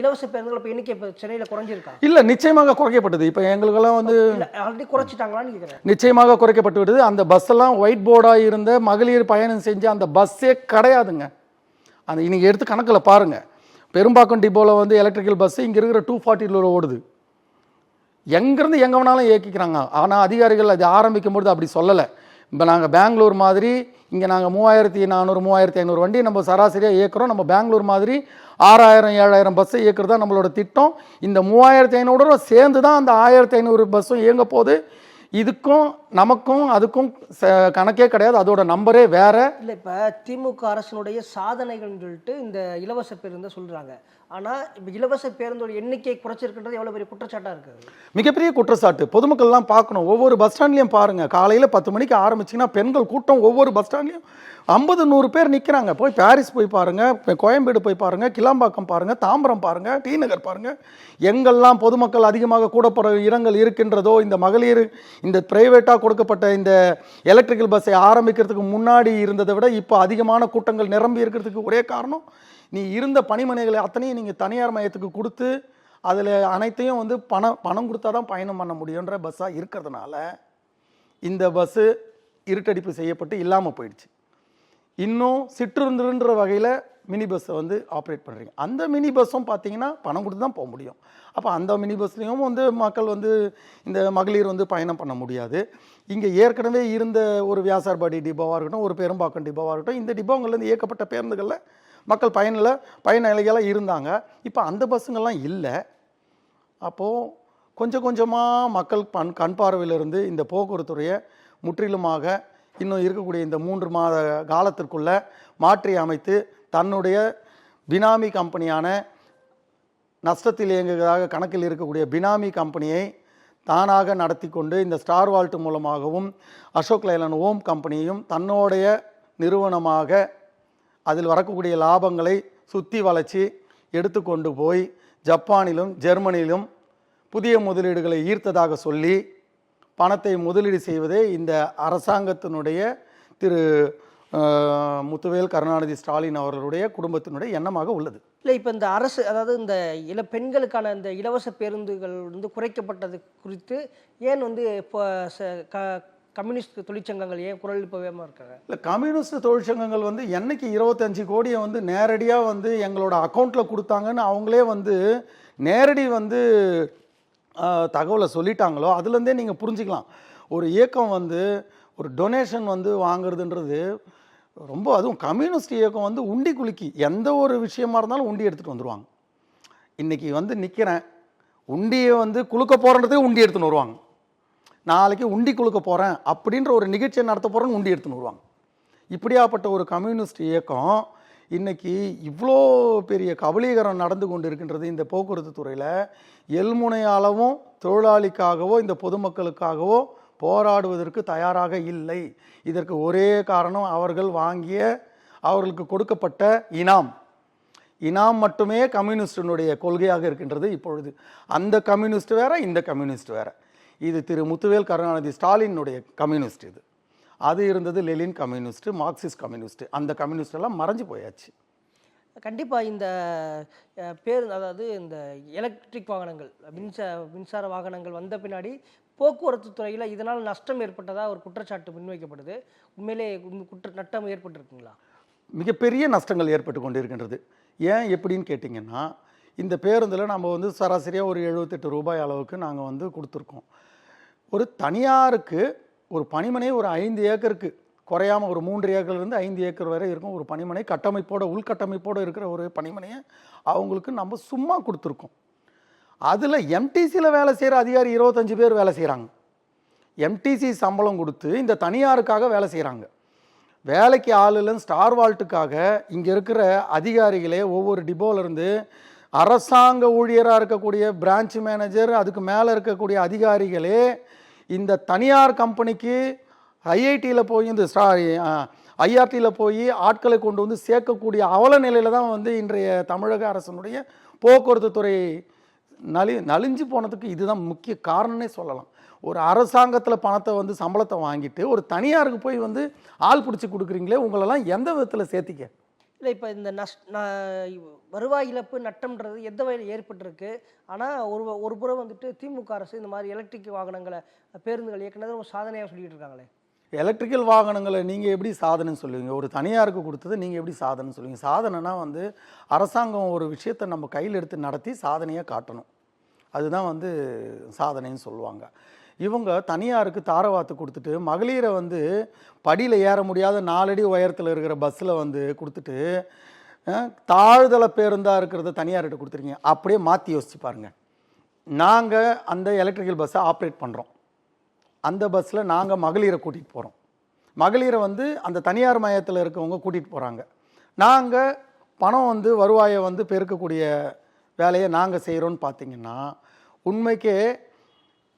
இலவச பேருந்துகள் இப்போ எண்ணிக்கை இப்போ சென்னையில் குறைஞ்சிருக்கா? இல்லை நிச்சயமாக குறைக்கப்பட்டது. இப்போ எங்களுக்கெல்லாம் வந்து ஆல்ரெடி குறைச்சிட்டாங்களான்னு கேட்குறேன் நிச்சயமாக குறைக்கப்பட்டு விடுது அந்த பஸ்ஸெல்லாம் ஒயிட் போர்டாக இருந்த மகளிர் பயணம் செஞ்ச அந்த பஸ்ஸே கிடையாதுங்க. அந்த இன்னைக்கு எடுத்து கணக்கில் பாருங்கள் பெரும்பாக்கம் டிப்போவில் வந்து எலக்ட்ரிக்கல் பஸ்ஸு இங்கே இருக்கிற டூ ஃபார்ட்டியில் ஓடுது. எங்கேருந்து எங்கே வேணாலும் இயக்கிக்கிறாங்க. ஆனால் அதிகாரிகள் அது ஆரம்பிக்கும் பொழுது அப்படி சொல்லலை. இப்போ நாங்கள் பெங்களூர் மாதிரி இங்கே நாங்கள் மூவாயிரத்தி நானூறு மூவாயிரத்தி ஐநூறு வண்டி நம்ம சராசரியாக இயக்குறோம். நம்ம பெங்களூர் மாதிரி ஆறாயிரம் ஏழாயிரம் பஸ்ஸை இயக்குறது தான் நம்மளோட திட்டம். இந்த மூவாயிரத்தி ஐநூறு சேர்ந்து தான் அந்த ஆயிரத்தி ஐநூறு பஸ்ஸும் இயங்க போது இதுக்கும் நமக்கும் அதுக்கும் கணக்கே கிடையாது. அதோட நம்பரே வேற. இல்லை இப்போ திமுக அரசினுடைய சாதனைகள்னு சொல்லிட்டு இந்த இலவச பேருந்தை சொல்கிறாங்க ஆனால் இப்போ இலவச பேருந்தோட எண்ணிக்கை குறைச்சிருக்குன்றது எவ்வளோ பெரிய குற்றச்சாட்டாக இருக்குது மிகப்பெரிய குற்றச்சாட்டு. பொதுமக்கள்லாம் பார்க்கணும். ஒவ்வொரு பஸ் ஸ்டாண்ட்லையும் பாருங்கள் காலையில் பத்து மணிக்கு ஆரம்பிச்சிங்கன்னா பெண்கள் கூட்டம் ஒவ்வொரு பஸ் ஸ்டாண்ட்லையும் ஐம்பது நூறு பேர் நிற்கிறாங்க போய் பாரிஸ் போய் பாருங்கள் கோயம்பேடு போய் பாருங்கள் கிளாம்பாக்கம் பாருங்கள் தாம்பரம் பாருங்கள் டி நகர் பாருங்கள் எங்கெல்லாம் பொதுமக்கள் அதிகமாக கூடப்படுற இடங்கள் இருக்கின்றதோ இந்த மகளிர் இந்த பிரைவேட்டாக கொடுக்கப்பட்ட இந்த எலக்ட்ரிக்கல் பஸ்ஸை ஆரம்பிக்கிறதுக்கு முன்னாடி இருந்ததை விட இப்போ அதிகமான கூட்டங்கள் நிரம்பி இருக்கிறதுக்கு ஒரே காரணம் நீ இருந்த பணிமனைகளை அத்தனையும் நீங்கள் தனியார் மையத்துக்கு கொடுத்து அதில் அனைத்தையும் வந்து பணம் பணம் கொடுத்தா தான் பயணம் பண்ண முடியுன்ற பஸ்ஸாக இருக்கிறதுனால இந்த பஸ்ஸு இருட்டடிப்பு செய்யப்பட்டு இல்லாமல் போயிடுச்சு. இன்னும் சிற்றுந்துன்ற வகையில் மினி பஸ்ஸை வந்து ஆப்ரேட் பண்ணுறீங்க அந்த மினி பஸ்ஸும் பார்த்தீங்கன்னா பணம் கொடுத்து தான் போக முடியும். அப்போ அந்த மினி பஸ்லேயும் வந்து மக்கள் வந்து இந்த மகளிர் வந்து பயணம் பண்ண முடியாது. இங்கே ஏற்கனவே இருந்த ஒரு வியாசார்பாடி டிப்பாவாக இருக்கட்டும் ஒரு பெரும்பாக்கம் டிப்பாவாக இருக்கட்டும் இந்த டிப்பாங்கள்லேருந்து இயக்கப்பட்ட பேருந்துகளில் மக்கள் பயனில் பயனாளிகளாக இருந்தாங்க. இப்போ அந்த பஸ்ஸுங்கள்லாம் இல்லை. அப்போது கொஞ்சம் கொஞ்சமாக மக்கள் பண் கண் பார்வையிலிருந்து இந்த போக்குவரத்துறையை முற்றிலுமாக இன்னும் இருக்கக்கூடிய இந்த மூன்று மாத காலத்திற்குள்ளே மாற்றி அமைத்து தன்னுடைய பினாமி கம்பெனியான நஷ்டத்தில் இயங்குவதாக கணக்கில் இருக்கக்கூடிய பினாமி கம்பெனியை தானாக நடத்தி கொண்டு இந்த ஸ்டார் வால்ட் மூலமாகவும் அசோக் லைலன் ஓம் கம்பெனியும் தன்னுடைய நிறுவனமாக அதில் வரக்கூடிய லாபங்களை சுற்றி வளைச்சி எடுத்துக்கொண்டு போய் ஜப்பானிலும் ஜெர்மனியிலும் புதிய முதலீடுகளை ஈர்த்ததாக சொல்லி பணத்தை முதலீடு செய்வதே இந்த அரசாங்கத்தினுடைய திரு முத்துவேல் கருணாநிதி ஸ்டாலின் அவர்களுடைய குடும்பத்தினுடைய எண்ணமாக உள்ளது. இல்லை இப்போ இந்த அரசு அதாவது இந்த இள பெண்களுக்கான இந்த இலவச பேருந்துகள் வந்து குறைக்கப்பட்டது குறித்து ஏன் வந்து இப்போ கம்யூனிஸ்ட் தொழிற்சங்கங்கள் ஏன் குரல் எழுப்பவே இருக்காங்க? இல்லை கம்யூனிஸ்ட் தொழிற்சங்கங்கள் வந்து என்னைக்கு இருபத்தஞ்சு கோடியை வந்து நேரடியாக வந்து எங்களோட அக்கௌண்ட்டில் கொடுத்தாங்கன்னு அவங்களே வந்து நேரடி வந்து தகவலை சொல்லிட்டாங்களோ அதுலேருந்தே நீங்கள் புரிஞ்சுக்கலாம். ஒரு இயக்கம் வந்து ஒரு டொனேஷன் வந்து வாங்குறதுன்றது ரொம்ப அதுவும் கம்யூனிஸ்ட் இயக்கம் வந்து உண்டி குலுக்கி எந்த ஒரு விஷயமா இருந்தாலும் உண்டி எடுத்துகிட்டு வந்துடுவாங்க இன்றைக்கி வந்து நிற்கிறேன் உண்டியை வந்து குலுக்க போகிறன்றதுக்கு உண்டி எடுத்துன்னு வருவாங்க. நாளைக்கு உண்டி குலுக்க போகிறேன் அப்படின்ற ஒரு நிகழ்ச்சியை நடத்த போகிறேன்னு உண்டி எடுத்துன்னு வருவாங்க. இப்படியாப்பட்ட ஒரு கம்யூனிஸ்ட் இயக்கம் இன்றைக்கி இவ்வளோ பெரிய கபலீகரம் நடந்து கொண்டு இருக்கின்றது இந்த போக்குவரத்து துறையில். எல்முனையாலவும் தொழிலாளிக்காகவோ இந்த பொதுமக்களுக்காகவோ போராடுவதற்கு தயாராக இல்லை. இதற்கு ஒரே காரணம் அவர்கள் வாங்கிய அவர்களுக்கு கொடுக்கப்பட்ட இனாம். இனாம் மட்டுமே கம்யூனிஸ்டினுடைய கொள்கையாக இருக்கின்றது இப்பொழுது. அந்த கம்யூனிஸ்ட் வேற இந்த கம்யூனிஸ்ட் வேற. இது திரு முத்துவேல் கருணாநிதி ஸ்டாலினுடைய கம்யூனிஸ்ட் இது. அது இருந்தது லெலின் கம்யூனிஸ்ட் மார்க்சிஸ்ட் கம்யூனிஸ்ட். அந்த கம்யூனிஸ்ட் எல்லாம் மறைஞ்சு போயாச்சு. கண்டிப்பாக இந்த பேர் அதாவது இந்த எலக்ட்ரிக் வாகனங்கள் மின்சார மின்சார வாகனங்கள் வந்த பின்னாடி போக்குவரத்து துறையில் இதனால் நஷ்டம் ஏற்பட்டதாக ஒரு குற்றச்சாட்டு முன்வைக்கப்படுது. உண்மையிலே குற்ற நட்டம் ஏற்பட்டிருக்குங்களா? மிகப்பெரிய நஷ்டங்கள் ஏற்பட்டு கொண்டிருக்கின்றது. ஏன் எப்படின்னு கேட்டிங்கன்னா இந்த பேருந்தில் நம்ம வந்து சராசரியாக ஒரு எழுபத்தெட்டு ரூபாய் அளவுக்கு நாங்கள் வந்து கொடுத்துருக்கோம். ஒரு தனியாருக்கு ஒரு பணிமனை ஒரு ஐந்து ஏக்கருக்கு குறையாம ஒரு மூன்று ஏக்கர்லேருந்து ஐந்து ஏக்கர் வரை இருக்கும் ஒரு பணிமனை கட்டமைப்போட உள்கட்டமைப்போடு இருக்கிற ஒரு பணிமனையை அவங்களுக்கு நம்ம சும்மா கொடுத்துருக்கோம். அதில் எம்டிசியில் வேலை செய்கிற அதிகாரி இருபத்தஞ்சு பேர் வேலை செய்கிறாங்க எம்டிசி சம்பளம் கொடுத்து இந்த தனியாருக்காக வேலை செய்கிறாங்க வேலைக்கு ஆள் இல்லைன்னு ஸ்டார் வால்ட்டுக்காக இங்கே இருக்கிற அதிகாரிகளே ஒவ்வொரு டிபோலேருந்து அரசாங்க ஊழியராக இருக்கக்கூடிய பிரான்ச் மேனேஜர் அதுக்கு மேலே இருக்கக்கூடிய அதிகாரிகளே இந்த தனியார் கம்பெனிக்கு ஐஐடியில் போய் இந்த ஸ்டா ஐஆர்டியில் போய் ஆட்களை கொண்டு வந்து சேர்க்கக்கூடிய அவல நிலையில் தான் வந்து இன்றைய தமிழக அரசனுடைய போக்குவரத்து துறை நலி நலிஞ்சு போனதுக்கு இதுதான் முக்கிய காரணம்னே சொல்லலாம். ஒரு அரசாங்கத்தில் பணத்தை வந்து சம்பளத்தை வாங்கிட்டு ஒரு தனியாருக்கு போய் வந்து ஆள் பிடிச்சி கொடுக்குறீங்களே உங்களெல்லாம் எந்த விதத்தில் சேர்த்திக்க? இல்லை இப்போ இந்த நஷ் வருவாய் இழப்பு நட்டம்ன்றது எந்த வகையில் ஏற்பட்டிருக்கு? ஆனால் ஒரு ஒரு புறம் வந்துட்டு திமுக அரசு இந்த மாதிரி எலக்ட்ரிக் வாகனங்களை பேருந்துகள் இயக்குனது ஒரு சாதனையாக சொல்லிட்டு இருக்காங்களே. எலக்ட்ரிக்கல் வாகனங்களை நீங்கள் எப்படி சாதனைன்னு சொல்லுவீங்க? ஒரு தனியாருக்கு கொடுத்தது நீங்கள் எப்படி சாதனைன்னு சொல்லுவீங்க? சாதனைனா வந்து அரசாங்கம் ஒரு விஷயத்தை நம்ம கையில் எடுத்து நடத்தி சாதனையாக காட்டணும். அதுதான் வந்து சாதனைன்னு சொல்லுவாங்க. இவங்க தனியாருக்கு தாரவாத்து கொடுத்துட்டு மகளிரை வந்து படியில் ஏற முடியாத நாலடி உயரத்தில் இருக்கிற பஸ்ஸில் வந்து கொடுத்துட்டு தாழ்தள பேருந்தாக இருக்கிறத தனியார்கிட்ட கொடுத்துருக்கீங்க. அப்படியே மாற்றி யோசிச்சு பாருங்கள் நாங்கள் அந்த எலக்ட்ரிக்கல் பஸ்ஸை ஆப்ரேட் பண்ணுறோம் அந்த பஸ்ஸில் நாங்கள் மகளிரை கூட்டிகிட்டு போகிறோம் மகளிரை வந்து அந்த தனியார் மையத்தில் இருக்கவங்க கூட்டிகிட்டு போகிறாங்க நாங்கள் பணம் வந்து வருவாயை வந்து பெருக்கக்கூடிய வேலையை நாங்கள் செய்கிறோன்னு பார்த்தீங்கன்னா உண்மைக்கே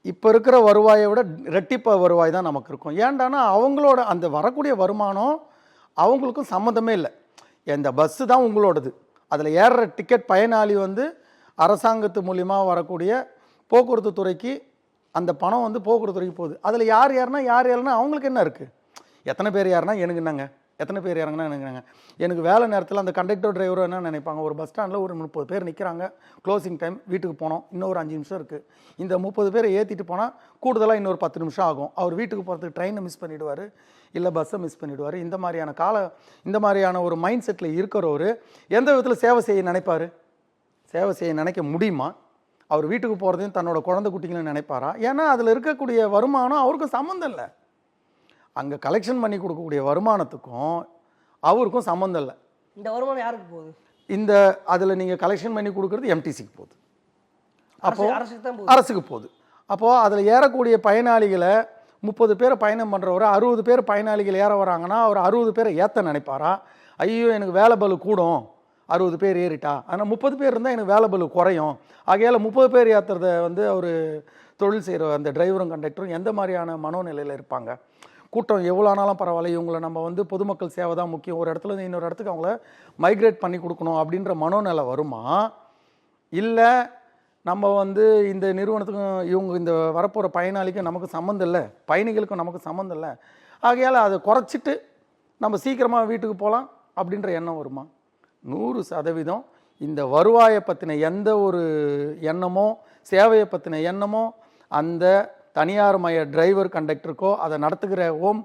இப்போ இருக்கிற வருவாயை விட ரெட்டிப்ப வருவாய் தான் நமக்கு இருக்கும். ஏண்டானா அவங்களோட அந்த வரக்கூடிய வருமானம் அவங்களுக்கும் சம்மந்தமே இல்லை. இந்த பஸ்ஸு தான் உங்களோடது. அதில் ஏறுற டிக்கெட் பயனாளி வந்து அரசாங்கத்து மூலிமா வரக்கூடிய போக்குவரத்து துறைக்கு அந்த பணம் வந்து போக்குவரத்து துறைக்கு போகுது. அதில் யார் யாருன்னா யார் யாருன்னா அவங்களுக்கு என்ன இருக்குது எத்தனை பேர் யாருன்னா எனக்கு என்னங்க? எத்தனை பேர் இறங்கினா நினைக்கிறாங்க எனக்கு வேலை நேரத்தில் அந்த கண்டக்டர் டிரைவரும் என்ன நினைப்பாங்க? ஒரு பஸ் ஸ்டாண்டில் ஒரு முப்பது பேர் நிற்கிறாங்க க்ளோசிங் டைம் வீட்டுக்கு போனோம். இன்னும் ஒரு அஞ்சு நிமிஷம் இருக்குது இந்த முப்பது பேரை ஏற்றிட்டு போனால் கூடுதலாக இன்னொரு பத்து நிமிஷம் ஆகும். அவர் வீட்டுக்கு போகிறதுக்கு ட்ரெயினை மிஸ் பண்ணிவிடுவார் இல்லை பஸ்ஸை மிஸ் பண்ணிவிடுவார் இந்த மாதிரியான கால இந்த மாதிரியான ஒரு மைண்ட் செட்டில் இருக்கிறவர் எந்த விதத்தில் சேவை செய்ய நினைப்பார்? சேவை செய்ய நினைக்க முடியுமா? அவர் வீட்டுக்கு போகிறதையும் தன்னோட குழந்தை குட்டிங்களும் நினைப்பாரா? ஏன்னா அதில் இருக்கக்கூடிய வருமானம் அவருக்கும் சம்மந்தம் இல்லை. அங்கே கலெக்ஷன் பண்ணி கொடுக்கக்கூடிய வருமானத்துக்கும் அவருக்கும் சம்மந்தம் இல்லை. இந்த வருமானம் யாருக்கு போகுது? இந்த அதில் நீங்கள் கலெக்ஷன் பண்ணி கொடுக்குறது எம்டிசிக்கு போகுது. அரசு அரசுக்கு அரசுக்கு போகுது. அப்போது அதில் ஏறக்கூடிய பயனாளிகளை முப்பது பேர் பயணம் பண்ணுறவர் அறுபது பேர் பயனாளிகள் ஏற வராங்கன்னா அவர் அறுபது பேரை ஏற்ற நினைப்பாரா? ஐயோ எனக்கு வேலை பலு கூடும். அறுபது பேர் ஏறிட்டா. ஆனால் முப்பது பேர் இருந்தால் எனக்கு வேலை பலு குறையும். ஆகையால் முப்பது பேர் ஏற்றுறத வந்து அவர் தொழில் செய்கிற அந்த டிரைவரும் கண்டக்டரும் எந்த மாதிரியான மனோநிலையில் இருப்பாங்க? கூட்டம் எவ்வளோ ஆனாலும் பரவாயில்ல. இவங்களை நம்ம வந்து பொதுமக்கள் சேவை தான் முக்கியம். ஒரு இடத்துல இருந்து இன்னொரு இடத்துக்கு அவங்கள மைக்ரேட் பண்ணி கொடுக்கணும் அப்படின்ற மனோநிலை வருமா? இல்லை நம்ம வந்து இந்த நிறுவனத்துக்கும் இவங்க இந்த வரப்போகிற பயனாளிக்கும் நமக்கு சம்மந்தம் இல்லை? பயணிகளுக்கும் நமக்கு சம்மந்தம் இல்லை? ஆகையால் அதை குறைச்சிட்டு நம்ம சீக்கிரமாக வீட்டுக்கு போகலாம் அப்படின்ற எண்ணம் வருமா? நூறு சதவீதம் இந்த வருவாயை பற்றின எந்த ஒரு எண்ணமோ சேவையை பற்றின எண்ணமோ அந்த தனியார் மய டிரைவர் கண்டக்டருக்கோ அதை நடத்துகிற ஓம்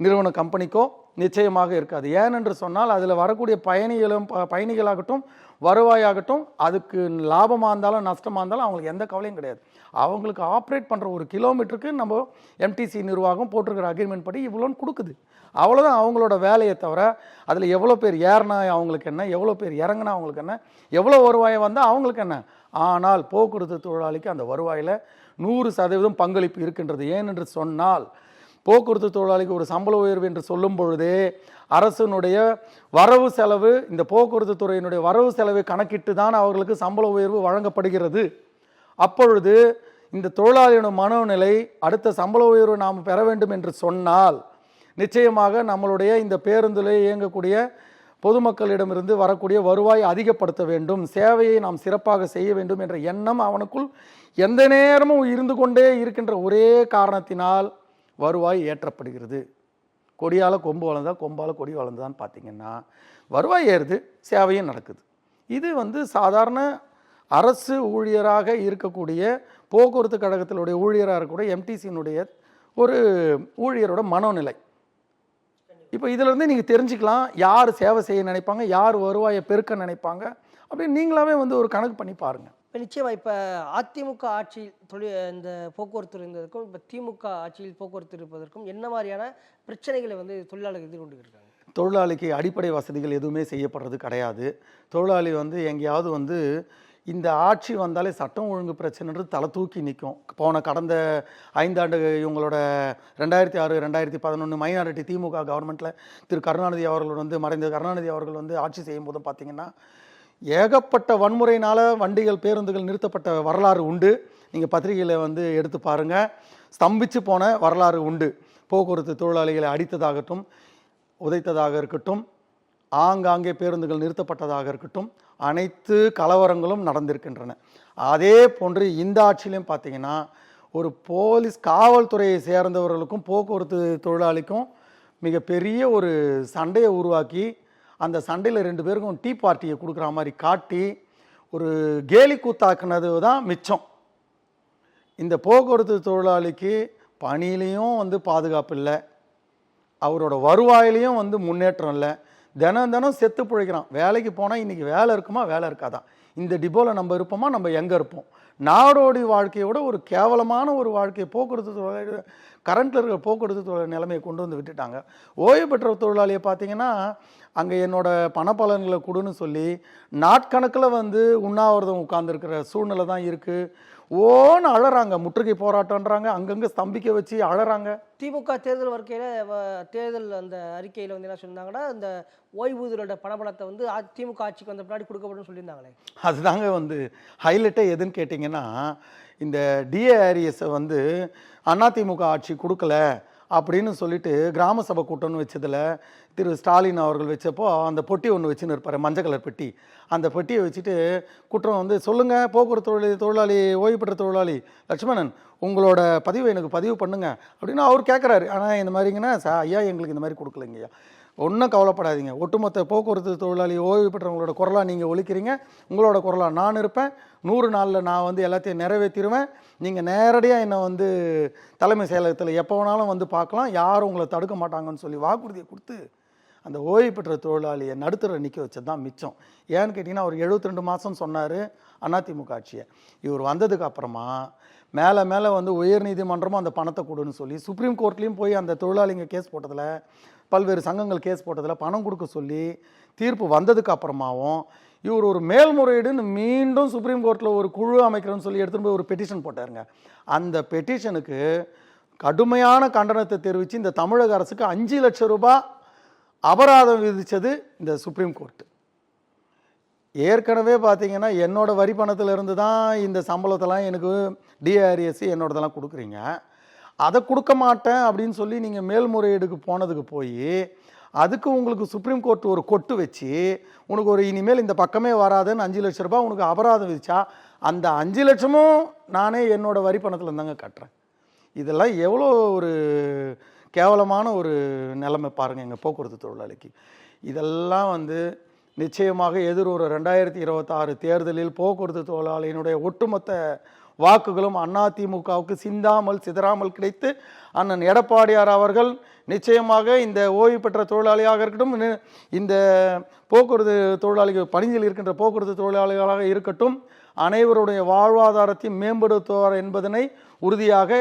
நிறுவன கம்பெனிக்கோ நிச்சயமாக இருக்காது. ஏனென்று சொன்னால் அதில் வரக்கூடிய பயணிகளும் ப- பயணிகளாகட்டும் வருவாயாகட்டும் அதுக்கு லாபமாக இருந்தாலும் நஷ்டமாக இருந்தாலும் அவங்களுக்கு எந்த கவலையும் கிடையாது. அவங்களுக்கு ஆப்ரேட் பண்ணுற ஒரு கிலோமீட்டருக்கு நம்ம எம்டிசி நிர்வாகம் போட்டிருக்கிற அக்ரிமெண்ட் படி இவ்வளோன்னு கொடுக்குது. அவ்வளோதான் அவங்களோட வேலையை தவிர அதில் எவ்வளோ பேர் ஏறினா அவங்களுக்கு என்ன எவ்வளோ பேர் இறங்குனா அவங்களுக்கு என்ன எவ்வளோ வருவாயை வந்தால் அவங்களுக்கு என்ன? ஆனால் போக்குவரத்து தொழிலாளிக்கு அந்த வருவாயில் நூறு சதவீதம் பங்களிப்பு இருக்கின்றது. ஏனென்று சொன்னால் போக்குவரத்து தொழிலாளிக்கு ஒரு சம்பள உயர்வு என்று சொல்லும் பொழுது அரசினுடைய வரவு செலவு இந்த போக்குவரத்து துறையினுடைய வரவு செலவை கணக்கிட்டு தான் அவர்களுக்கு சம்பள உயர்வு வழங்கப்படுகிறது. அப்பொழுது இந்த தொழிலாளியின் மனோநிலை அடுத்த சம்பள உயர்வு நாம் பெற வேண்டும் என்று சொன்னால் நிச்சயமாக நம்மளுடைய இந்த பேருந்தில் இயங்கக்கூடிய பொதுமக்களிடமிருந்து வரக்கூடிய வருவாய் அதிகப்படுத்த வேண்டும் சேவையை நாம் சிறப்பாக செய்ய வேண்டும் என்ற எண்ணம் அவனுக்குள் எந்த நேரமும் இருந்து கொண்டே இருக்கின்ற ஒரே காரணத்தினால் வருவாய் ஏற்றப்படுகிறது. கொடியால் கொம்பு வளர்ந்தா கொம்பால் கொடி வளர்ந்தான்னு பார்த்தீங்கன்னா வருவாய் ஏறுது சேவையும் நடக்குது. இது வந்து சாதாரண அரசு ஊழியராக இருக்கக்கூடிய போக்குவரத்து கழகத்தினுடைய ஊழியராக இருக்கக்கூடிய எம்டிசியினுடைய ஒரு ஊழியரோட மனோநிலை. இப்போ இதிலேருந்து நீங்கள் தெரிஞ்சுக்கலாம் யார் சேவை செய்ய நினைப்பாங்க யார் வருவாயை பெருக்க நினைப்பாங்க அப்படின்னு நீங்களாவே வந்து ஒரு கணக்கு பண்ணி பாருங்கள் இப்போ நிச்சயமாக இப்போ அதிமுக ஆட்சியில் தொழில் இந்த போக்குவரத்து இருந்ததற்கும் இப்போ திமுக ஆட்சியில் போக்குவரத்து இருப்பதற்கும் என்ன மாதிரியான பிரச்சனைகளை வந்து தொழிலாளர்கள் எதிர்கொண்டு இருக்காங்க தொழிலாளிக்கு அடிப்படை வசதிகள் எதுவுமே செய்யப்படுறது கிடையாது. தொழிலாளி வந்து எங்கேயாவது வந்து இந்த ஆட்சி வந்தாலே சட்டம் ஒழுங்கு பிரச்சனைன்றது தலை தூக்கி நிற்கும். போன கடந்த ஐந்தாண்டு இவங்களோட ரெண்டாயிரத்தி ஆறு ரெண்டாயிரத்தி பதினொன்று மைனாரிட்டி திமுக கவர்மெண்ட்டில் திரு. கருணாநிதி அவர்கள் வந்து மறைந்த கருணாநிதி அவர்கள் வந்து ஆட்சி செய்யும் போதும் பார்த்திங்கன்னா ஏகப்பட்ட வன்முறையினால் வண்டிகள் பேருந்துகள் நிறுத்தப்பட்ட வரலாறு உண்டு. நீங்கள் பத்திரிகையில் வந்து எடுத்து பாருங்கள் ஸ்தம்பிச்சு போன வரலாறு உண்டு. போக்குவரத்து தொழிலாளிகளை அடித்ததாகட்டும் உதைத்ததாக இருக்கட்டும் ஆங்காங்கே பேருந்துகள் நிறுத்தப்பட்டதாக இருக்கட்டும் அனைத்து கலவரங்களும் நடந்திருக்கின்றன. அதே போன்று இந்த ஆட்சியிலையும் பார்த்தீங்கன்னா ஒரு போலீஸ் காவல்துறையை சேர்ந்தவர்களுக்கும் போக்குவரத்து தொழிலாளிக்கும் மிகப்பெரிய ஒரு சண்டையை உருவாக்கி அந்த சண்டையில் ரெண்டு பேருக்கும் டீ பார்ட்டியை கொடுக்குற மாதிரி காட்டி ஒரு கேலி கூத்தாக்குனது தான் மிச்சம். இந்த போக்குவரத்து தொழிலாளிக்கு பணியிலையும் வந்து பாதுகாப்பு இல்லை. அவரோட வருவாயிலையும் வந்து முன்னேற்றம் இல்லை. தினம் தினம் செத்து பிழைக்கிறான். வேலைக்கு போனால் இன்றைக்கி வேலை இருக்குமா? வேலை இருக்காதான் இந்த டிப்போவில் நம்ம இருப்போமா? நம்ம எங்கே இருப்போம்? நாடோடி வாழ்க்கையோட ஒரு கேவலமான ஒரு வாழ்க்கையை போக்குவரத்து தொழிலாளி கரண்ட்டில் இருக்கிற போக்குவரத்து தொழிலாளி நிலைமையை கொண்டு வந்து விட்டுட்டாங்க. ஓய்வு பெற்ற தொழிலாளியை பார்த்தீங்கன்னா அங்கே என்னோடய பணப்பலன்களை கொடுன்னு சொல்லி நாட்கணக்கில் வந்து உண்ணாவிரதம் உட்கார்ந்துருக்கிற சூழ்நிலை தான் இருக்குது ஓன்னு அழறாங்க. முற்றுகை போராட்டம்ன்றாங்க. அங்கங்கே ஸ்தம்பிக்க வச்சு அழறாங்க. திமுக தேர்தல் வருகையில் தேர்தல் அந்த அறிக்கையில் வந்து என்ன சொன்னாங்கன்னா இந்த ஓய்வூதியரோட பணபலத்தை வந்து திமுக ஆட்சிக்கு வந்த பின்னாடி கொடுக்கப்படும் சொல்லியிருந்தாங்களே. அதுதாங்க வந்து ஹைலைட்டே எதுன்னு கேட்டிங்கன்னா இந்த டிஏ ஏரியஸை வந்து அதிமுக ஆட்சி கொடுக்கல அப்படின்னு சொல்லிட்டு கிராம சபை கூட்டம்னு வச்சதுல திரு ஸ்டாலின் அவர்கள் வச்சப்போ அந்த பொட்டி ஒன்று வச்சுன்னு இருப்பார் மஞ்சள் கலர் பெட்டி. அந்த பெட்டியை வச்சுட்டு குற்றம் வந்து சொல்லுங்கள் போக்குவரத்து தொழிலாளி தொழிலாளி ஓய்வு பெற்ற தொழிலாளி லட்சுமணன் உங்களோட பதிவு எனக்கு பதிவு பண்ணுங்க. அப்படின்னு அவர் கேட்குறாரு ஆனால் இந்த மாதிரிங்கன்னா சா ஐயா எங்களுக்கு இந்த மாதிரி கொடுக்கலங்கய்யா. ஒன்றும் கவலைப்படாதீங்க. ஒட்டுமொத்த போக்குவரத்து தொழிலாளி ஓய்வு பெற்றவங்களோட குரலாக நீங்கள் ஒழிக்கிறீங்க. உங்களோட குரலாக நான் இருப்பேன். நூறு நாளில் நான் வந்து எல்லாத்தையும் நிறைவேற்றிடுவேன் நீங்கள் நேரடியாக என்னை வந்து தலைமை செயலகத்தில் எப்போ வேணாலும் வந்து பார்க்கலாம். யாரும் உங்களை தடுக்க மாட்டாங்கன்னு சொல்லி வாக்குறுதியை கொடுத்து அந்த ஓய்வு பெற்ற தொழிலாளியை நடுத்தர நிற்க வச்சது தான் மிச்சம். ஏன்னு கேட்டிங்கன்னா அவர் 72 ரெண்டு மாதம் சொன்னார் அதிமுக ஆட்சியை. இவர் வந்ததுக்கு அப்புறமா மேலே மேலே வந்து உயர்நீதிமன்றமும் அந்த பணத்தை கொடுன்னு சொல்லி சுப்ரீம் கோர்ட்லேயும் போய் அந்த தொழிலாளிங்க கேஸ் போட்டதில் பல்வேறு சங்கங்கள் கேஸ் போட்டதில் பணம் கொடுக்க சொல்லி தீர்ப்பு வந்ததுக்கு அப்புறமாவும் இவர் ஒரு மேல்முறையீடுன்னு மீண்டும் சுப்ரீம் கோர்ட்டில் ஒரு குழு அமைக்கிறேன்னு சொல்லி எடுத்துகிட்டு போய் ஒரு பெட்டிஷன் போட்டாருங்க. அந்த பெட்டிஷனுக்கு கடுமையான கண்டனத்தை தெரிவித்து இந்த தமிழக அரசுக்கு அஞ்சு லட்சம் ரூபாய் அபராதம் விதித்தது இந்த சுப்ரீம் கோர்ட்டு ஏற்கனவே பார்த்தீங்கன்னா என்னோடய வரி பணத்திலிருந்து தான் இந்த சம்பளத்தெல்லாம் எனக்கு டிஆர்எஸ்சி என்னோடதெல்லாம் கொடுக்குறீங்க. அதை கொடுக்க மாட்டேன் அப்படின்னு சொல்லி நீங்கள் மேல்முறையீடுக்கு போனதுக்கு போய் அதுக்கு உங்களுக்கு சுப்ரீம் கோர்ட் ஒரு கொட்டு வச்சு உனக்கு ஒரு இனிமேல் இந்த பக்கமே வராதுன்னு அஞ்சு லட்ச ரூபாய் உனக்கு அபராதம் விதிச்சா அந்த அஞ்சு லட்சமும் நானே என்னோடய வரி பணத்தில் தாங்க கட்டுறேன். இதெல்லாம் எவ்வளோ ஒரு கேவலமான ஒரு நிலைமை பாருங்கள் எங்கள் போக்குவரத்து தொழிலாளிக்கு. இதெல்லாம் வந்து நிச்சயமாக எதிர் ஒரு ரெண்டாயிரத்தி இருபத்தாறு தேர்தலில் போக்குவரத்து தொழிலாளியினுடைய ஒட்டுமொத்த வாக்குகளும் அதிமுகவுக்கு சிந்தாமல் சிதறாமல் கிடைத்து அண்ணன் எடப்பாடியார் அவர்கள் நிச்சயமாக இந்த ஓய்வு பெற்ற தொழிலாளியாக இருக்கட்டும் இந்த போக்குவரத்து தொழிலாளிகள் பணியில் இருக்கின்ற போக்குவரத்து தொழிலாளிகளாக இருக்கட்டும் அனைவருடைய வாழ்வாதாரத்தையும் மேம்படுத்துவார் என்பதனை உறுதியாக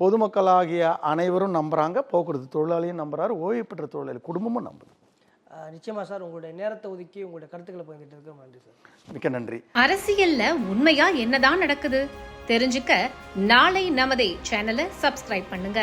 பொதுமக்களாகிய அனைவரும் நம்புறாங்க. போக்குவரத்து தொழிலாளியும் நம்புறாரு. ஓய்வு பெற்ற தொழிலாளி குடும்பமும் நம்புது. நிச்சயமா சார். உங்களுடைய நேரத்தை ஒதுக்கி உங்களுடைய கருத்துக்களை பகிர்ந்துட்டு நன்றி சார். மிக்க நன்றி. அரசியல்ல உண்மையா என்னதான் நடக்குது? தெரிஞ்சுக்க நாளை நமதே சேனலை சப்ஸ்கிரைப் பண்ணுங்க.